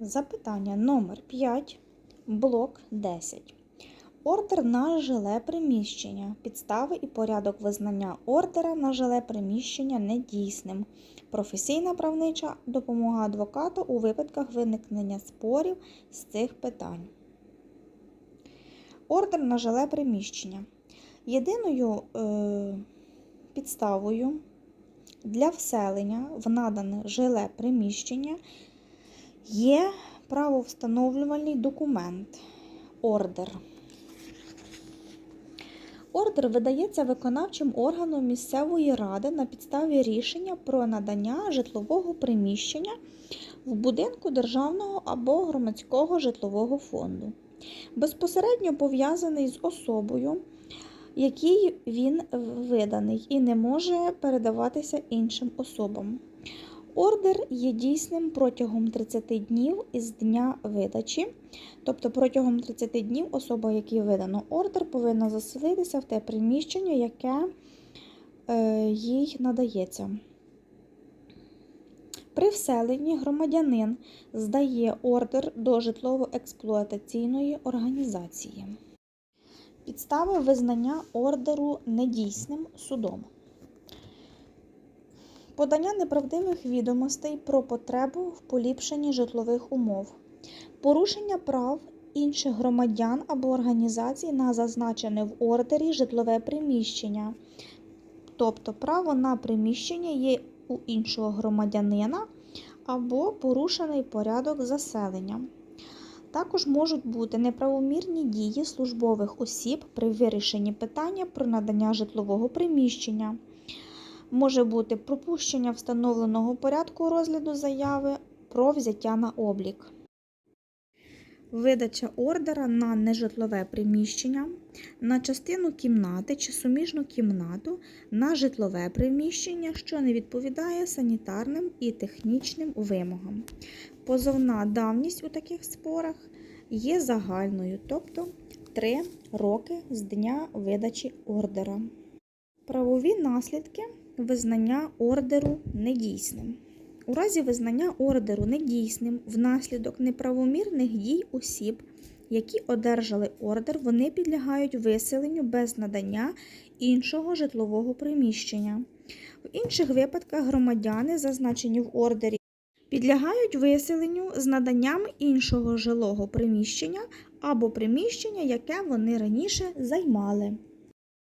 Запитання номер 5, блок 10. Ордер на жиле приміщення. Підстави і порядок визнання ордера на жиле приміщення недійсним. Професійна правнича допомога адвокату у випадках виникнення спорів з цих питань. Ордер на жиле приміщення. Єдиною е, підставою для вселення в надане жиле приміщення є правовстановлювальний документ ордер. Ордер видається виконавчим органом місцевої ради на підставі рішення про надання житлового приміщення в будинку державного або громадського житлового фонду. Безпосередньо пов'язаний з особою, якій він виданий, і не може передаватися іншим особам. Ордер є дійсним протягом 30 днів із дня видачі, тобто протягом 30 днів особа, якій видано ордер, повинна заселитися в те приміщення, яке е, їй надається. При вселенні громадянин здає ордер до житлово-експлуатаційної організації. Підстави визнання ордеру недійсним судом. Подання неправдивих відомостей про потребу в поліпшенні житлових умов, порушення прав інших громадян або організацій на зазначене в ордері житлове приміщення, тобто право на приміщення є у іншого громадянина або порушений порядок заселення. Також можуть бути неправомірні дії службових осіб при вирішенні питання про надання житлового приміщення. Може бути пропущення встановленого порядку розгляду заяви про взяття на облік. Видача ордера на нежитлове приміщення, на частину кімнати чи суміжну кімнату на житлове приміщення, що не відповідає санітарним і технічним вимогам. Позовна давність у таких спорах є загальною, тобто 3 роки з дня видачі ордера. Правові наслідки визнання ордеру недійсним. У разі визнання ордеру недійсним внаслідок неправомірних дій осіб, які одержали ордер, вони підлягають виселенню без надання іншого житлового приміщення. В інших випадках громадяни, зазначені в ордері, підлягають виселенню з наданням іншого жилого приміщення або приміщення, яке вони раніше займали.